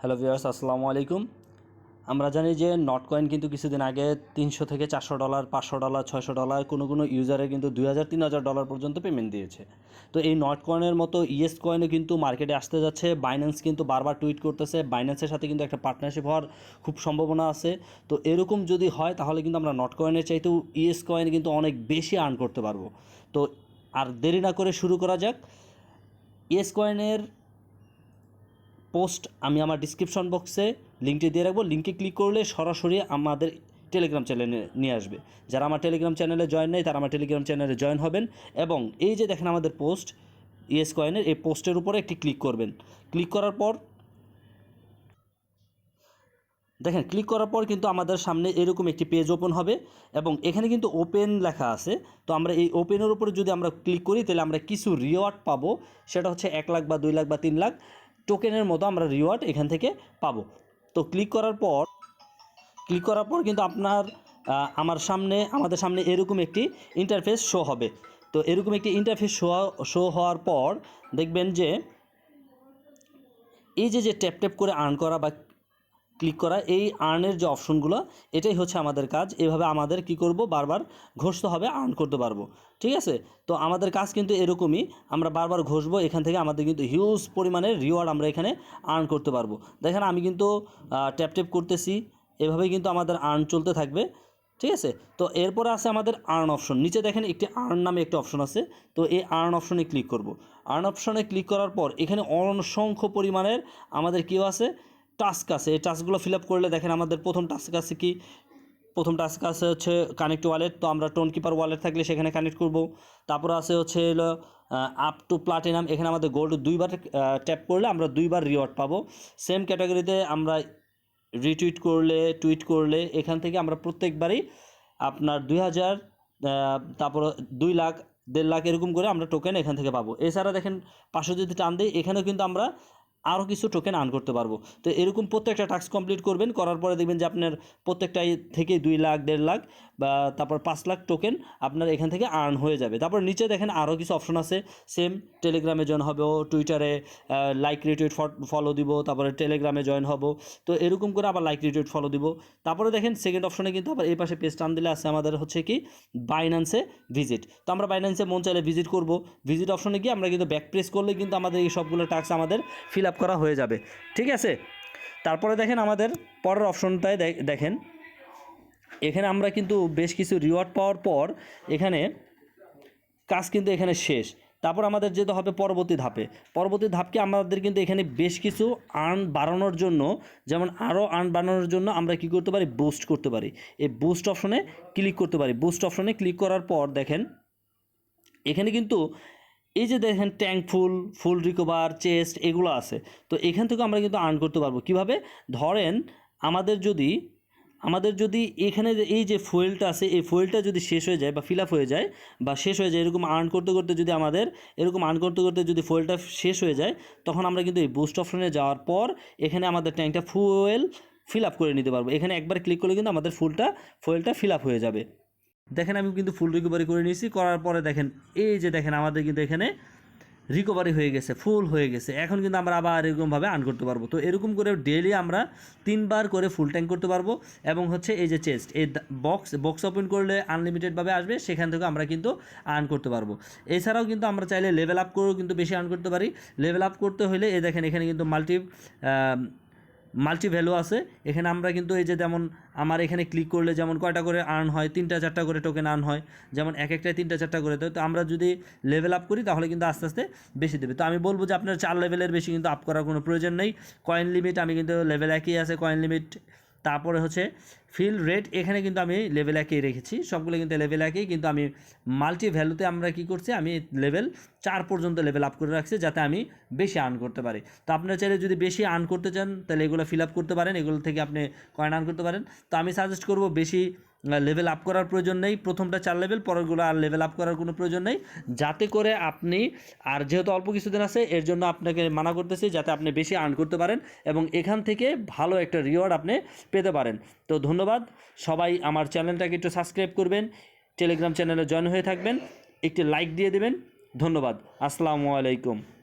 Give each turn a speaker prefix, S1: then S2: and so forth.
S1: Hello viewers আসসালামু আলাইকুম। আমরা জানি যে নট কয়েন কিন্তু কিছুদিন আগে তিনশো থেকে চারশো ডলার পাঁচশো ডলার ছয়শো ডলার কোনো কোনো ইউজারে কিন্তু দুই হাজার, তিন হাজার ডলার পর্যন্ত পেমেন্ট দিয়েছে। তো এই নট কয়েনের মতো ইয়েস কয়েনও কিন্তু মার্কেটে আসতে যাচ্ছে। বাইন্যান্স কিন্তু বারবার টুইট করতেছে। বাইন্যান্সের সাথে কিন্তু একটা পার্টনারশিপ হওয়ার খুব সম্ভাবনা আছে। তো এরকম যদি হয়, তাহলে কিন্তু আমরা নট কয়েনের চাইতেও ইয়েস কয়েন কিন্তু অনেক বেশি আর্ন করতে পারব। তো আর দেরি না করে শুরু করা যাক। ইয়েস কয়েনের পোস্ট আমি আমার ডিসক্রিপশন বক্সে লিঙ্কটি দিয়ে রাখব। লিঙ্কে ক্লিক করলে সরাসরি আমাদের টেলিগ্রাম চ্যানেলে নিয়ে আসবে। যারা আমার টেলিগ্রাম চ্যানেলে জয়েন নেই, তারা আমার টেলিগ্রাম চ্যানেলে জয়েন হবেন এবং এই যে দেখেন আমাদের পোস্ট ইএস কয়েনের এই পোস্টের উপরে একটি ক্লিক করবেন। ক্লিক করার পর দেখেন ক্লিক করার পর কিন্তু আমাদের সামনে এরকম একটি পেজ ওপেন হবে এবং এখানে কিন্তু ওপেন লেখা আছে। তো আমরা এই ওপেনের উপরে যদি আমরা ক্লিক করি, তাহলে আমরা কিছু রিওয়ার্ড পাবো। সেটা হচ্ছে এক লাখ বা দুই লাখ বা তিন লাখ। টোকেনের মতো আমরা রিওয়ার্ড এখান থেকে পাবো। তো ক্লিক করার পর ক্লিক করার পর কিন্তু আপনার আমার সামনে, আমাদের সামনে এরকম একটি ইন্টারফেস শো হবে। তো এরকম একটি ইন্টারফেস শো শো হওয়ার পর দেখবেন যে, এই যে যে ট্যাপ ট্যাপ করে আর্ন করা বা ক্লিক করা এই আর্নের যে অপশনগুলো এটাই হচ্ছে আমাদের কাজ। এভাবে আমাদের কি করব? বারবার ঘষতে হবে আর্ন করতে পারব। ঠিক আছে? তো আমাদের কাজ কিন্তু এরকমই। আমরা বারবার ঘষবো, এখান থেকে আমাদের কিন্তু হিউজ পরিমাণের রিওয়ার্ড আমরা এখানে আর্ন করতে পারব। দেখেন, আমি কিন্তু ট্যাপ ট্যাপ করতেছি। এভাবেই কিন্তু আমাদের আর্ন চলতে থাকবে। ঠিক আছে? তো এরপরে আছে আমাদের আর্ন অপশন নিচে দেখেন একটি আর্ন নামে একটি অপশন আছে। তো এই আর্ন অপশনে ক্লিক করব। আর্ন অপশনে ক্লিক করার পর এখানে অসংখ্য পরিমাণের আমাদের কেউ আছে। টাস্ক আছে। এই টাস্কগুলো ফিল আপ করলে দেখেন আমাদের প্রথম টাস্ক আছে কি? প্রথম টাস্ক আছে হচ্ছে কানেক্ট ওয়ালেট তো আমরা টোন কিপার ওয়ালেট থাকলে সেখানে কানেক্ট করব। তারপর আছে হচ্ছে হলো আপ টু প্লাটিনাম এখানে আমাদের গোল্ড দুইবার ট্যাপ করলে আমরা দুইবার রিওয়ার্ড পাবো। সেম ক্যাটাগরিতে আমরা রিটুইট করলে টুইট করলে এখান থেকে আমরা প্রত্যেকবারই আপনার দুই হাজার তারপর দুই লাখ, দেড় লাখ এরকম করে আমরা টোকেন এখান থেকে পাবো। এছাড়া দেখেন পাশে যদি টান দিই, এখানেও কিন্তু আমরা আরও কিছু টোকেন আর্ন করতে পারব। তো এরকম প্রত্যেকটা টাস্ক কমপ্লিট করবেন, করার পরে দেখবেন যে আপনার প্রত্যেকটাই থেকে দুই লাখ, দেড় লাখ বা তারপর পাঁচ লাখ টোকেন আপনার এখান থেকে আর্ন হয়ে যাবে। তারপর নিচে দেখেন আরও কিছু অপশন আছে সেম টেলিগ্রামে জয়েন হব টুইটারে লাইক রিটুইট ফলো দিব, তারপরে টেলিগ্রামে জয়েন হব। তো এরকম করে আবার লাইক রিটুইট ফলো দিব। তারপরে দেখেন সেকেন্ড অপশনে কিন্তু আবার এই পাশে পেজ টান দিলে আছে আমাদের হচ্ছে কি বাইন্যান্সে ভিজিট তো আমরা বাইন্যান্সে মন চাইলে ভিজিট করব। ভিজিট অপশনে গিয়ে আমরা কিন্তু ব্যাক প্রেস করলে কিন্তু আমাদের এই সবগুলো টাস্ক আমাদের ফিল আপ করা হয়ে যাবে, ঠিক আছে? তারপরে দেখেন আমাদের পরের অপশনটায় দেখেন, এখানে আমরা কিন্তু বেশ কিছু রিওয়ার্ড পাওয়ার পর এখানে কাজ কিন্তু এখানে শেষ। তারপর আমাদের যেতে হবে পরবর্তী ধাপে। পরবর্তী ধাপকে আমাদের কিন্তু এখানে বেশ কিছু আর্ন বাড়ানোর জন্য, যেমন আরও আর্ন বাড়ানোর জন্য আমরা কি করতে পারি? বুস্ট করতে পারি। এই বুস্ট অপশনে ক্লিক করতে পারি। বুস্ট অপশনে ক্লিক করার পর দেখেন, এখানে কিন্তু এই যে দেখেন tank full full recover chest এগুলো আছে। তো এখান থেকে আমরা কিন্তু আর্ন করতে পারব। কীভাবে? ধরেন আমাদের যদি আমাদের যদি এখানে এই যে ফুয়েলটা আছে, এই ফুয়েলটা যদি শেষ হয়ে যায় বা ফিল হয়ে যায় বা শেষ হয়ে যায়, এরকম আর্ন করতে করতে যদি আমাদের, এরকম আর্ন করতে করতে যদি ফুয়েলটা শেষ হয়ে যায়, তখন আমরা কিন্তু এই বুস্ট অপশনে যাওয়ার পর এখানে আমাদের ট্যাঙ্কটা ফুয়েল ফিল আপ করে নিতে পারব। এখানে একবার ক্লিক করলে কিন্তু আমাদের ফুলটা ফুয়েলটা ফিল আপ হয়ে যাবে। দেখেন আমি কিন্তু ফুল রিকভারি করে নিয়েছি, করার পরে দেখেন, এই যে দেখেন আমাদের কিন্তু এখানে রিকভারি হয়ে গেছে ফুল হয়ে গেছে। এখন কিন্তু আমরা আবার এরকমভাবে আর্ন করতে পারব। তো এরকম করে ডেলি আমরা তিনবার করে ফুল ট্যাঙ্ক করতে পারব এবং হচ্ছে এই যে চেস্ট এই বক্স বক্স ওপেন করলে আনলিমিটেডভাবে আসবে, সেখান থেকে আমরা কিন্তু আর্ন করতে পারব। এছাড়াও কিন্তু আমরা চাইলে লেভেল আপ করেও কিন্তু বেশি আর্ন করতে পারি। লেভেল আপ করতে হলে এ দেখেন এখানে কিন্তু মাল্টি মাল্টি ভ্যালু আছে। এখানে আমরা কিন্তু এই যে যেমন আমার এখানে ক্লিক করলে যেমন কয়টা করে আর্ন হয়, তিনটা চারটা করে টোকেন আর্ন হয়, যেমন এক একটায় তিনটা চারটা করে। তো আমরা যদি লেভেল আপ করি তাহলে কিন্তু আস্তে আস্তে বেশি দেবে। তো আমি বলব যে আপনার চার লেভেলের বেশি কিন্তু আপ করার কোনো প্রয়োজন নেই। কয়েন লিমিট আমি কিন্তু লেভেল একই আছে কয়েন লিমিট তারপরে হচ্ছে ফিল রেট এখানে কিন্তু আমি লেভেল একেই রেখেছি। সবগুলো কিন্তু লেভেল একেই, কিন্তু আমি মাল্টি ভ্যালুতে আমরা কি করছি, আমি লেভেল চার পর্যন্ত লেভেল আপ করে রাখছি, যাতে আমি বেশি আর্ন করতে পারি। তো আপনারা চাইলে যদি বেশি আর্ন করতে চান, তাহলে এগুলো ফিল আপ করতে পারেন, এগুলো থেকে আপনি কয়েন আর্ন করতে পারেন। তো আমি সাজেস্ট করব বেশি লেভেল আপ করার প্রয়োজন নেই। প্রথমটা চার লেভেল পরেরগুলো আর লেভেল আপ করার কোনো প্রয়োজন নেই। যাতে করে আপনি, আর যেহেতু অল্প কিছুদিন আছে, এর জন্য আপনাকে মানা করতেছি, যাতে আপনি বেশি আর্ন করতে পারেন এবং এখান থেকে ভালো একটা রিওয়ার্ড আপনি পেতে পারেন। তো ধন্যবাদ। সবাই আমার চ্যানেলটাকে একটু সাবস্ক্রাইব করবেন টেলিগ্রাম চ্যানেলে জয়েন হয়ে থাকবেন, একটি লাইক দিয়ে দেবেন। ধন্যবাদ। আসসালামু আলাইকুম।